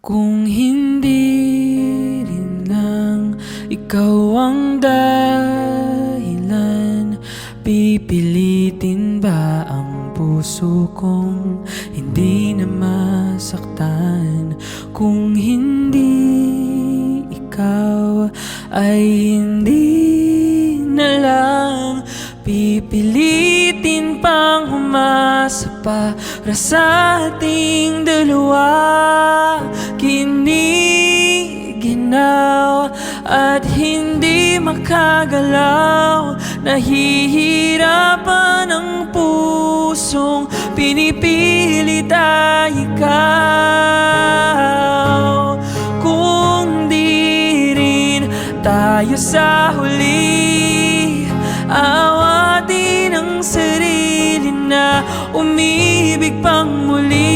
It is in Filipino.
Kung hindi rin lang ikaw ang dahilan Pipilitin ba ang puso kong hindi na masaktan? Kung hindi ikaw ay hindi na lang Pipilitin pang umasa para sa ating dalawa at hindi makagalaw Nahihirapan ang pusong pinipilit ay ikaw. Kung di rin tayo sa huli Awatin ang sarili na umibig pang muli.